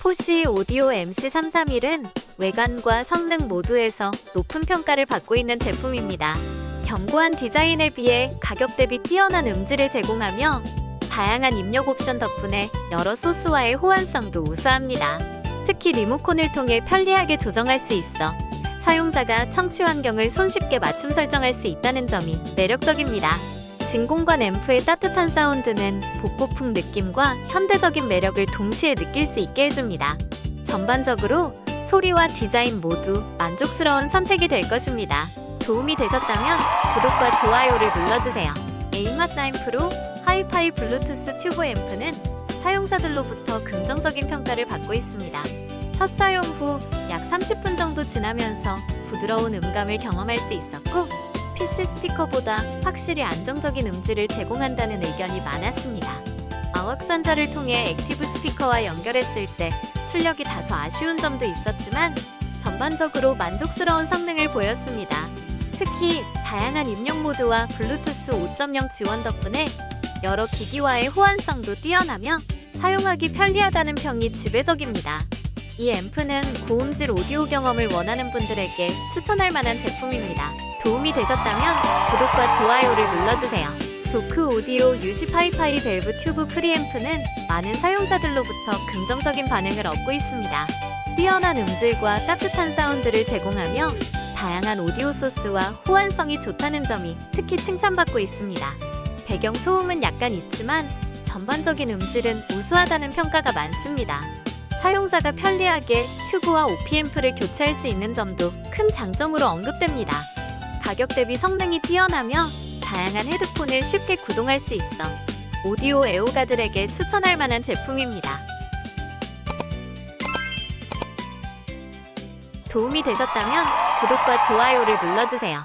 포시 오디오 MC331은 외관과 성능 모두에서 높은 평가를 받고 있는 제품입니다. 견고한 디자인에 비해 가격 대비 뛰어난 음질을 제공하며 다양한 입력 옵션 덕분에 여러 소스와의 호환성도 우수합니다. 특히 리모컨을 통해 편리하게 조정할 수 있어 사용자가 청취 환경을 손쉽게 맞춤 설정할 수 있다는 점이 매력적입니다. 진공관 앰프의 따뜻한 사운드는 복고풍 느낌과 현대적인 매력을 동시에 느낄 수 있게 해줍니다. 전반적으로 소리와 디자인 모두 만족스러운 선택이 될 것입니다. 도움이 되셨다면 구독과 좋아요를 눌러주세요. 에이맛9 프로 하이파이 블루투스 튜브 앰프는 사용자들로부터 긍정적인 평가를 받고 있습니다. 첫 사용 후 약 30분 정도 지나면서 부드러운 음감을 경험할 수 있었고 PC 스피커보다 확실히 안정적인 음질을 제공한다는 의견이 많았습니다. 아웍산자를 통해 액티브 스피커와 연결했을 때 출력이 다소 아쉬운 점도 있었지만 전반적으로 만족스러운 성능을 보였습니다. 특히 다양한 입력 모드와 블루투스 5.0 지원 덕분에 여러 기기와의 호환성도 뛰어나며 사용하기 편리하다는 평이 지배적입니다. 이 앰프는 고음질 오디오 경험을 원하는 분들에게 추천할 만한 제품입니다. 도움이 되셨다면 구독과 좋아요를 눌러주세요. 도크 오디오 유시 파이파이 밸브 튜브 프리앰프는 많은 사용자들로부터 긍정적인 반응을 얻고 있습니다. 뛰어난 음질과 따뜻한 사운드를 제공하며 다양한 오디오 소스와 호환성이 좋다는 점이 특히 칭찬받고 있습니다. 배경 소음은 약간 있지만 전반적인 음질은 우수하다는 평가가 많습니다. 사용자가 편리하게 튜브와 OP앰프를 교체할 수 있는 점도 큰 장점으로 언급됩니다. 가격 대비 성능이 뛰어나며 다양한 헤드폰을 쉽게 구동할 수 있어 오디오 애호가들에게 추천할 만한 제품입니다. 도움이 되셨다면 구독과 좋아요를 눌러주세요.